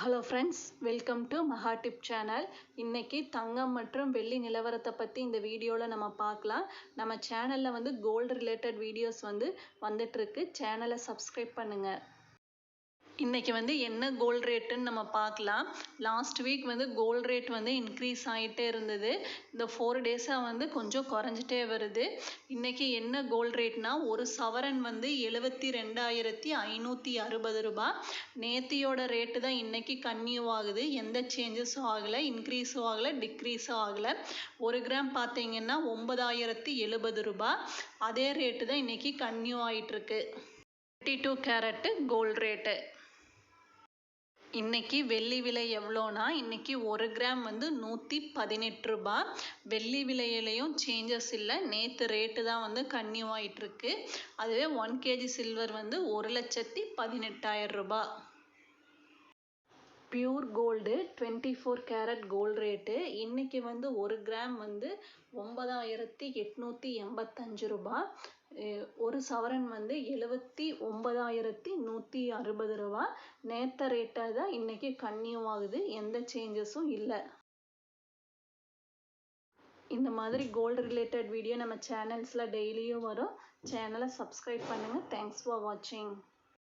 Hello friends welcome to Maha tip channel இன்றைக்கி தங்கம் மற்றும் வெள்ளி நிலவரத்தை பற்றி இந்த வீடியோவில் நம்ம பார்க்கலாம். நம்ம சேனலில் வந்து கோல்டு ரிலேட்டட் வீடியோஸ் வந்து வந்துட்டுருக்கு சேனலை சப்ஸ்கிரைப் பண்ணுங்கள் இன்றைக்கி வந்து என்ன கோல்ட் ரேட்டுன்னு நம்ம பார்க்கலாம். லாஸ்ட் வீக் வந்து கோல்ட் ரேட் வந்து இன்க்ரீஸ் ஆகிட்டே இருந்தது. இந்த ஃபோர் டேஸாக வந்து கொஞ்சம் குறைஞ்சிட்டே வருது. இன்றைக்கி என்ன கோல்ட் ரேட்னா ஒரு சவரன் வந்து எழுபத்தி ரெண்டாயிரத்தி ஐநூற்றி அறுபது ரூபா நேத்தியோட ரேட்டு தான் இன்றைக்கி கன்னியூ ஆகுது. எந்த சேஞ்சஸும் ஆகலை இன்க்ரீஸும் ஆகலை டிக்ரீஸும் ஆகலை. ஒரு கிராம் பார்த்தீங்கன்னா ஒன்பதாயிரத்தி எழுபது ரூபா அதே ரேட்டு தான் இன்றைக்கி கன்னியூ ஆகிட்டுருக்கு thirty two carat gold rate இன்னைக்கு வெள்ளி விலை எவ்வளோனா இன்னைக்கு ஒரு கிராம் வந்து நூற்றி பதினெட்டு ரூபா. வெள்ளி விலையிலையும் சேஞ்சஸ் இல்லை. நேற்று ரேட்டு தான் வந்து கன்னியூ ஆகிட்டுருக்கு அதுவே ஒன் கேஜி சில்வர் வந்து ஒரு லட்சத்தி பதினெட்டாயிரம் ரூபாய் pure gold twenty four carat gold rate இன்றைக்கி வந்து ஒரு கிராம் வந்து ஒன்பதாயிரத்தி எட்நூற்றி எண்பத்தஞ்சு ரூபா. ஒரு சவரன் வந்து எழுபத்தி ஒன்பதாயிரத்தி நூற்றி அறுபது ரூபா. நேற்ற ரேட்டாக தான் இன்றைக்கி கன்னியூ ஆகுது எந்த சேஞ்சஸும் இல்லை. இந்த மாதிரி கோல்டு ரிலேட்டட் வீடியோ நம்ம சேனல்ஸில் டெய்லியும் வரும். சேனலை சப்ஸ்கிரைப் பண்ணுங்கள் தேங்க்ஸ் ஃபார் வாட்சிங்